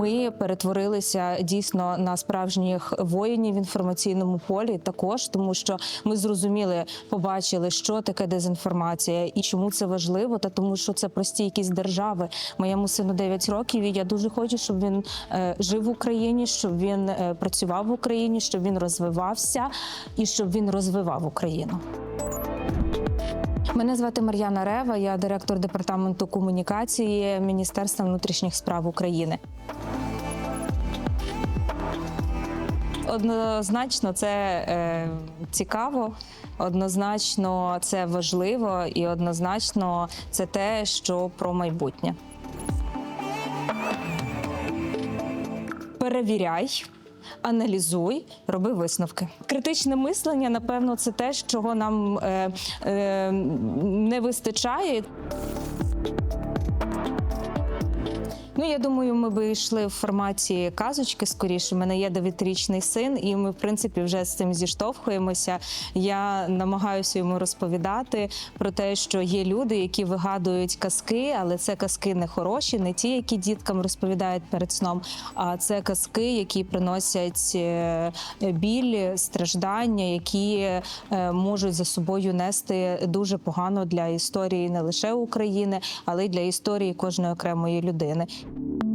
ми перетворилися дійсно на справжніх воїнів в інформаційному полі, також тому, що ми зрозуміли, побачили, що таке дезінформація і чому це важливо, та тому, що це прості якісь держави. Моєму сину 9 років, і я дуже хочу, щоб він е, жив в Україні, щоб він е, працював в Україні, щоб він розвивався і щоб він розвивав Україну. Мене звати Мар'яна Рева, я директор департаменту комунікації Міністерства внутрішніх справ України. Однозначно, це е, цікаво, однозначно це важливо і однозначно це те, що про майбутнє. Перевіряй. Аналізуй, роби висновки. Критичне мислення, напевно, це те, чого нам е, е, не вистачає. Ну, я думаю, ми би йшли в форматі казочки скоріше. У мене є дев'ятирічний син, і ми, в принципі, вже з цим зіштовхуємося. Я намагаюся йому розповідати про те, що є люди, які вигадують казки, але це казки не хороші, не ті, які діткам розповідають перед сном, а це казки, які приносять е, біль, страждання, які е, можуть за собою нести дуже погано для історії не лише України, але й для історії кожної окремої людини. thank you